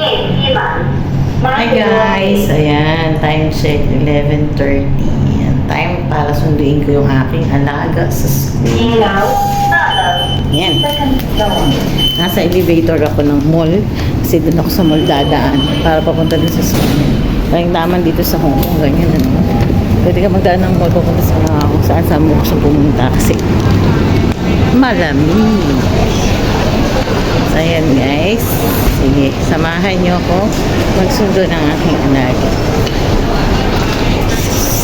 Hi guys, ayan, time check 11.30 Ayan, time para sunduin ko yung aking alaga sa school. Ayan. Nasa elevator ako ng mall Kasi dun ako sa mall dadaan Para papunta dun sa school. Parang taman dito sa Hong Kong, ganyan ano. Pwede ka magdaan ng mall papunta sa mga kung saan saan mo gusto pumunta Kasi malamig ayan guys. Sige samahan nyo ako. Magsundo ng aking anak.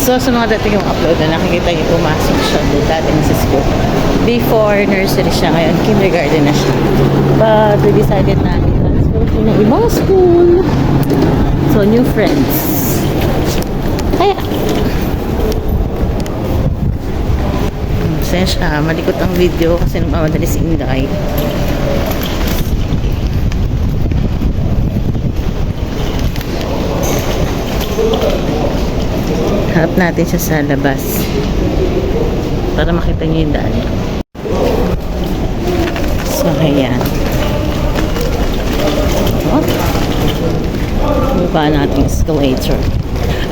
So sa mga dating yung upload na nakikita yung umasok siya. Doon dati sa school. Before nursery siya ngayon kindergarten na siya. But we decided na transfer ko na ibang school. So new friends. Pasensya, malikot ang video kasi nagmamadali si Inday. Harap natin siya sa labas. Para makita niyo yung daan. So, ayan. Oh. Baba natin escalator.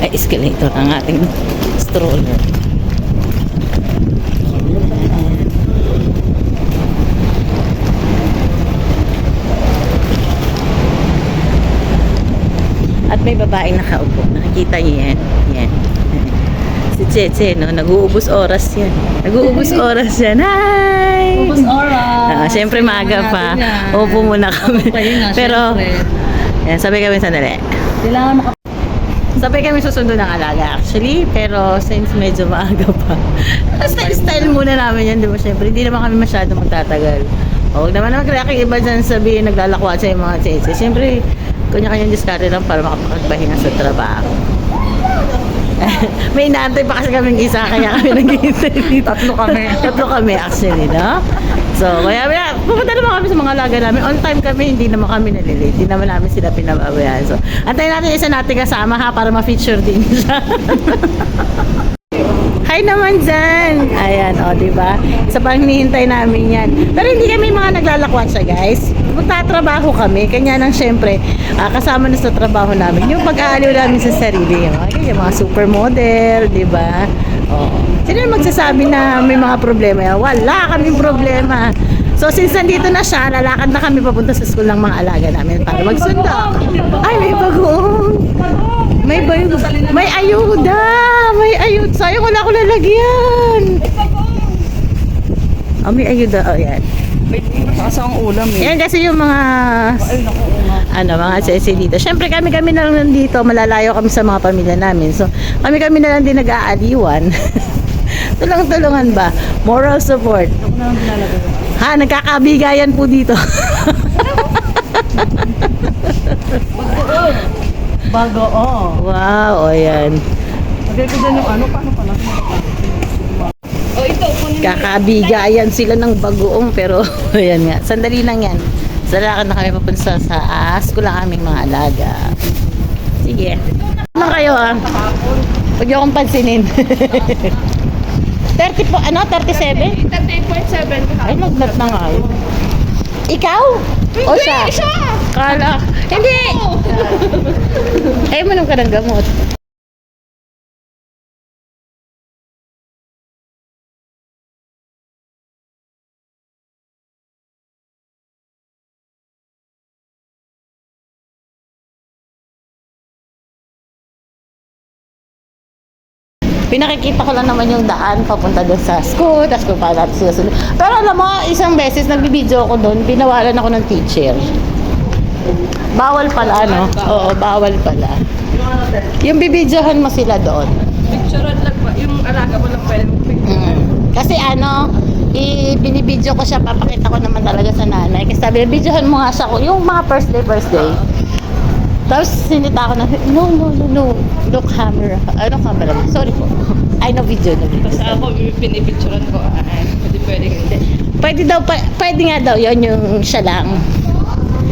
Ay, escalator ang ating stroller. At may babaeng nakaupo. Nakikita niyo yan? si Cheche, no? Nag-uubos oras yan. Nag-uubos oras yan. Hi! Ubus oras. Ah, uh, Siyempre, maaga pa. Opo muna kami. Ah, pero, yan, sabay kami sandali. Kailangan maka... Sabay kami susundo ng alaga actually, pero since medyo maaga pa. Style, style muna namin yan, di ba? Siyempre, hindi naman kami masyado magtatagal. O, huwag naman naman kaya iba dyan sabihin naglalakwa sa yung mga tsetse. Siyempre, kanya-kanyang diskarte lang para makapagpahinga sa trabaho. May inaantay pa kasi kaming isa, kaya kami naghihintay dito. Tatlo kami. Tatlo kami actually, no? So, kaya, kaya pupunta naman kami sa mga laga namin. On time kami, hindi naman kami nalilate. Hindi naman namin sila pinababayaan. So, antayin natin isa natin kasama ha, para ma-feature din siya. Hi naman dyan! Ayan, o, oh, diba? Isa pang hinihintay namin yan. Pero hindi kami mga naglalakwat siya, guys magtatrabaho kami. Kanya lang syempre, uh, kasama na sa trabaho namin. Yung pag-aaliw namin sa sarili. Yung, okay, yung mga supermodel, di ba? Oo. Sino magsasabi na may mga problema yan? Wala kaming problema. So since nandito na siya, lalakad na kami papunta sa school ng mga alaga namin para magsundo. Ay, may bagong. May bagong. May ayuda. May ayuda. Sayang wala ko lalagyan. Oh, may ayuda. Oh, yan. Mataas ang ulam eh. Yan kasi yung mga ano, mga sesi dito. Siyempre kami-kami na lang dito, malalayo kami sa mga pamilya namin. So, kami-kami na lang din nag-aaliwan. Tulong-tulungan ba? Moral support. Ha, nagkakabigayan po dito. Bago. Oh. Wow, o yan. Lagay ko dyan ano, paano pala? Oh, ito. Nagkakabigayan sila ng bagoong pero ayan nga. Sandali lang yan. Salakan na kami papunta sa asko lang aming mga alaga. Sige. Ano kayo ah? Huwag niyo akong pansinin. 30 po, ano? 37? 38.7. Ay, magnat na nga. eh. Ikaw? O siya? Kala. Hindi! Ayaw mo nang karang gamot. pinakikita ko lang naman yung daan papunta doon sa school, tapos kung paano natin sinusunod. Pero alam mo, isang beses nagbibideo ako doon, binawalan ako ng teacher. Bawal pala, ano? Oo, bawal pala. Yung bibidyohan mo sila doon. Picturean lang ba? Yung alaga mo lang pwede mo mm. Kasi ano, ibinibidyo ko siya, papakita ko naman talaga sa nanay. Kasi sabi, bidyohan mo nga siya ko, yung mga first day, first day. Tapos sinita ko na, no, no, no, no. No camera. Ano camera? Sorry po. Ay, no video. No video. Tapos ako, pinipicturan ko. Ay, pwede, pwede. Pwede daw, pwede nga daw. Yun yung siya lang.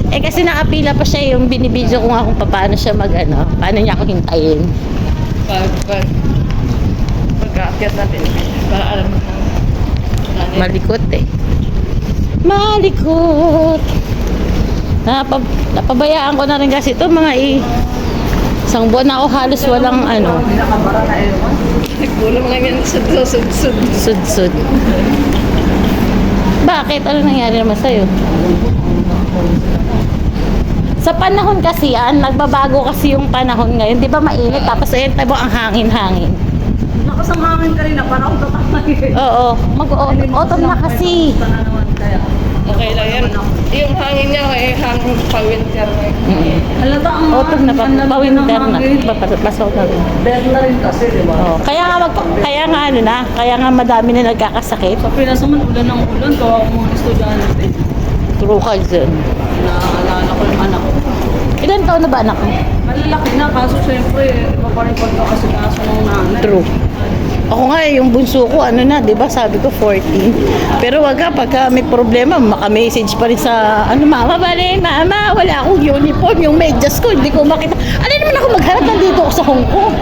Eh kasi nakapila pa siya yung binibidyo ko nga kung paano siya mag ano, paano niya ako hintayin. Pag, pag, pag-aakyat natin, para alam mo na. Malikot eh. Malikot! Napab napabayaan ko na rin kasi ito mga i isang buwan na ako halos walang ano Nagkulang lang yan sud-sud. sud-sud. Bakit? Ano nangyari naman sa'yo? Sa panahon kasi yan, nagbabago kasi yung panahon ngayon. Di ba mainit? Tapos ayun, tabo ang hangin-hangin. Lakas ang hangin kanina, parang ako tatakay. Oo, mag-autumn na kasi. na. Okay lang yan. Yung hangin niya eh, hangin pa-winter na. Mm. Halata ang Autumn na pa, pa-winter na. Papasok na rin. Bed na rin kasi, di ba? Oo. Kaya nga, mag, kaya nga ano na, kaya nga madami na nagkakasakit. Sa Pinas naman, ulan ng ulan, gawa ko mga estudyante. True ka dyan. Naaalala ko yung anak ko. Ilan taon na ba anak mo? Malalaki na, kaso syempre, iba pa rin pagkakasikaso ng nanay. True. Ako nga eh, yung bunso ko, ano na, di ba, sabi ko 14. Pero wag ka, pagka may problema, maka-message pa rin sa, ano, mama, bale, mama, wala akong uniform, yung medyas ko, hindi ko makita. Ano naman ako magharap, nandito ako sa Hong Kong.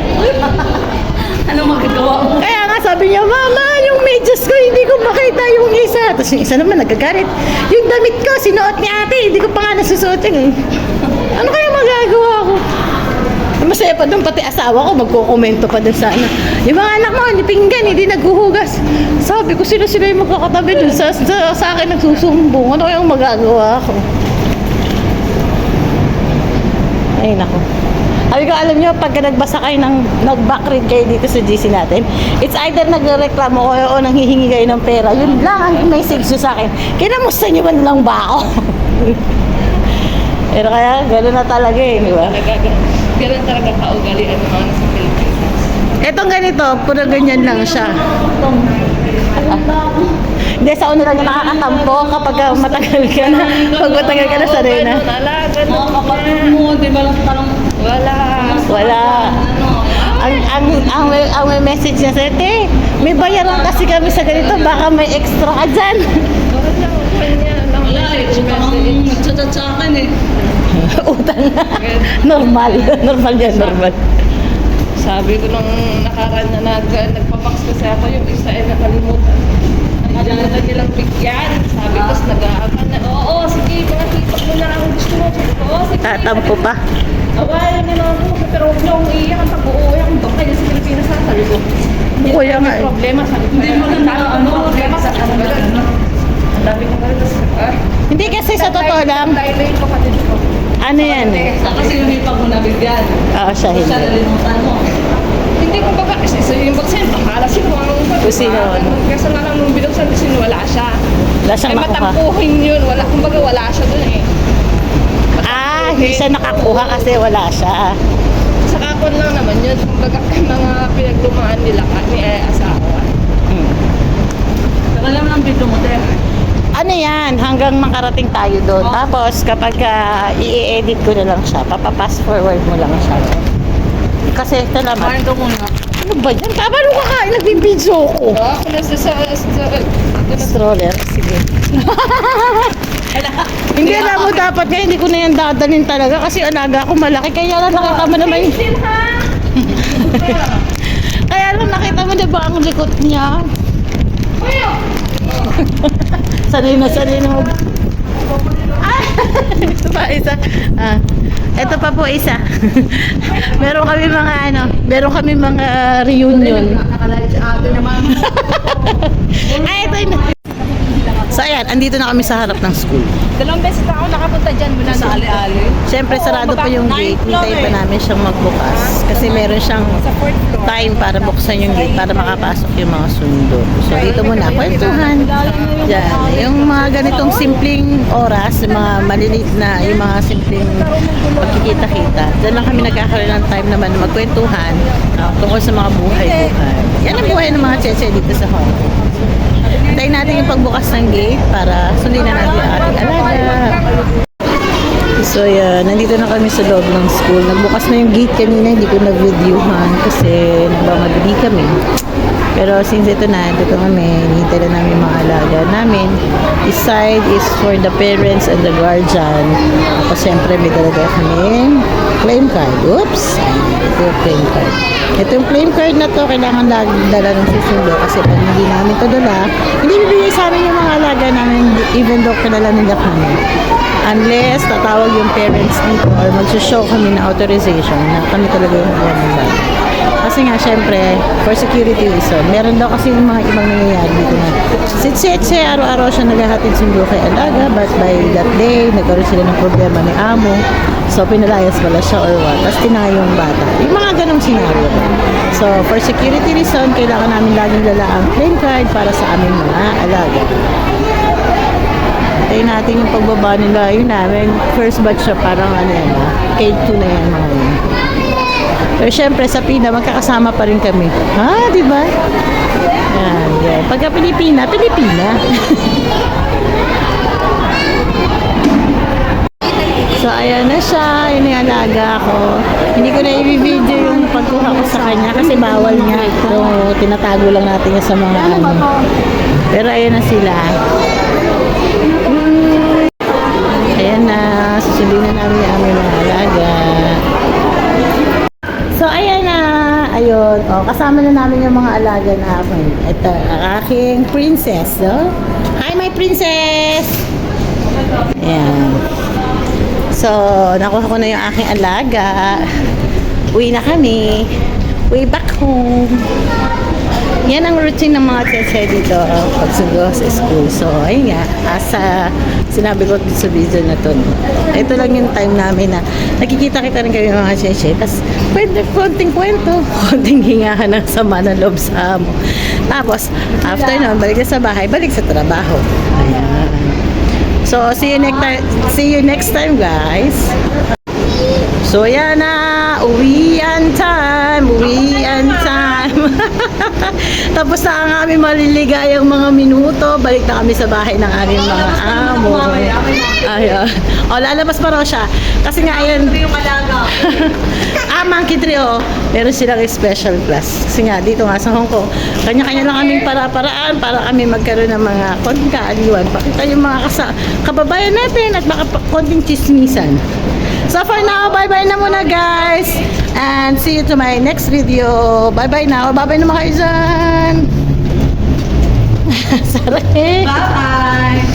Ano magagawa mo? Kaya nga sabi niya, mama, yung medyas ko, hindi ko makita yung isa. Tapos yung isa naman nagagalit. Yung damit ko, sinuot ni ate, hindi ko pa nga nasusuot yun. Ano kaya? Masaya pa doon, pati asawa ko, magkukomento pa doon sa ano. Yung mga anak mo, hindi pinggan, hindi naghuhugas. Sabi ko, sila-sila yung magkakatabi doon. Sa, sa, sa akin nagsusumbong. Ano kayang magagawa ko? Ay, nako. Sabi ko, alam nyo, pagka nagbasa kayo ng, nag-backread kayo dito sa GC natin, it's either nagreklamo ko o nanghihingi kayo ng pera. Yun lang ang message nyo sa akin. Kinamusta nyo man lang ba ako? Pero kaya, gano'n na talaga eh, di ba? Talaga, ganun talaga kaugalian ng mga sa Pilipinas. Etong ganito, puro ganyan lang siya. Hindi, sa una lang yung nakakatampo kapag matagal ka na. Pag matagal ka na sa na. Ganun, ala, ganun. Mga kapatid mo, di ba lang parang Wala. Wala. ano, Ang, ang, ang, may, ang may message niya sa te, may bayaran kasi kami sa ganito, baka may extra ka dyan. Ako kanya? Lang wala eh, parang nagchat-chat sa akin eh. Utang na. normal. normal yan, normal. Sabi ko nung nakaraan na nag, nagpabox kasi ako yung isa ay nakalimutan. Nakalimutan nilang bigyan. Sabi ko, nag-aakan na, oo, sige, mga tito mo na ang gusto mo. Sabi ko, oo, sige. Tatampo pa. Awayan nila ako, pero huwag niyo akong iiyak ang pag-uuwi akong doon kayo sa Pilipinas sabi ko. Kuya nga eh. Problema, sabi ko. Hindi mo na Ang kong problema sa kanila. Ang dami ko pala sa ah. Hindi kasi sa totoo lang, Dahil na yung kapatid ko. Ano yan eh. Sa kasi yung ipag mo nabigyan. Oo, siya Siya hindi. nalimutan mo. Hindi ko baga, kasi sa yung baksin, bahala sino ang Kung sino, ano. Kasi nga lang nung binuksan ko sino, wala siya. Wala siyang nakuha. matampuhin yun, wala, kumbaga wala siya dun eh. Ah, hindi siya nakakuha kasi wala siya. Sa kakon lang naman yun, kumbaga mga pinaglumaan nila ni eh, asawa. Hmm. Saka lang ng video mo, te. Ano yan, hanggang makarating tayo doon. Oh. Tapos, kapag ah, i-edit ko na lang siya, papapass forward mo lang siya. Kasi ito naman, Kain ka muna. ano ba yan? Tama nung kakain, nagbibidyo ko. So, ako na sa, sa, sa, Stroller, sige. hindi alam mo dapat nga, hindi ko na yan dadalhin talaga kasi alaga ko malaki. Kaya lang nakita mo naman yung... Kaya lang nakita mo diba ang likot niya? sanay na sanay na mag... Ah! ito pa isa. Ah. Ito pa po isa. meron kami mga ano, meron kami mga reunion. Ay, ito yun. So ayan, andito na kami sa harap ng school. Dalawang beses na ako nakapunta dyan mula Sa ali-ali. Siyempre, sarado pa yung gate. Hintay pa namin siyang magbukas. Kasi meron siyang sa fourth floor. time para buksan yung gate para makapasok yung mga sundo. So dito muna, kwentuhan. Diyan. Yung mga ganitong simpleng oras, yung mga maliliit na, yung mga simpleng pagkikita-kita. Diyan lang kami nagkakaroon ng time naman na magkwentuhan uh, tungkol sa mga buhay-buhay. Yan ang buhay ng mga cheche dito sa Hong Kong. Hintayin natin yung pagbukas ng gate para sundin na natin ang ating alaga. So yan, nandito na kami sa loob ng school. Nagbukas na yung gate kanina, hindi ko na-videohan kasi nagmamadali kami. Pero since ito na, dito kami, hinihintay na namin mga alaga namin. This side is for the parents and the guardian. Tapos syempre may talaga kami claim card. Oops! Ito yung claim card. Ito yung claim card na to, kailangan dala ng susundo kasi pag hindi namin to dala, hindi bibigay sa amin yung mga alaga namin even though kilala nila kami. Unless tatawag yung parents dito or magsushow kami na authorization na kami talaga yung ng bata. Kasi nga, syempre, for security reason, meron daw kasi yung mga ibang nangyayari dito na sitse araw-araw siya naghahatid sundo kay Alaga, but by that day, nagkaroon sila ng problema ni Amo. So, pinalayas pala siya or what. Tapos tinaya yung bata. Yung mga ganong scenario. So, for security reason, kailangan namin laging dala ang claim card para sa aming mga alaga. Tayo natin yung pagbaba nila. Yun namin, first batch siya parang ano yan ah, K2 na yan mga yun. Pero syempre sa Pina, magkakasama pa rin kami. Ha, di ba? Yan, yan. Pagka Pilipina, Pilipina. so, ayan na siya. Yun yung alaga ko. Hindi ko na i-video yung pagkuha ko sa kanya kasi bawal niya. So, tinatago lang natin yan sa mga ano. Pero ayan na sila. Kasama na namin yung mga alaga namin. Ito, ang aking princess. No? Hi, my princess! Ayan. So, nakuha ko na yung aking alaga. Uwi na kami. Uwi back home. Yan ang routine ng mga tsetse dito pagsundo sa school. So, ayun nga, asa sinabi ko sa video na to. no. Ito lang yung time namin na nakikita-kita rin kami mga tsetse. Tapos, pwede, konting kwento, konting hingahan ng sama ng loob sa amo. Tapos, after nun, balik na sa bahay, balik sa trabaho. Ayan. So, see you next time, see you next time, guys. So, yan na. Uwian time. Uwian. Tapos na ang aming maliligayang mga minuto. Balik na kami sa bahay ng aming mga amo. Ayun. O, lalabas pa raw siya. Kasi nga, ayan. yung alaga. ah, Monkey Tree, oh. Meron silang special class. Kasi nga, dito nga sa Hong Kong, kanya-kanya lang kaming para-paraan para kami magkaroon ng mga konting kaaliwan. Pakita yung mga kasa kababayan natin at baka konting chismisan. So for now, bye-bye na muna guys. And see you to my next video. Bye-bye now. Bye-bye na mga kayo dyan. Sarap eh. Bye-bye!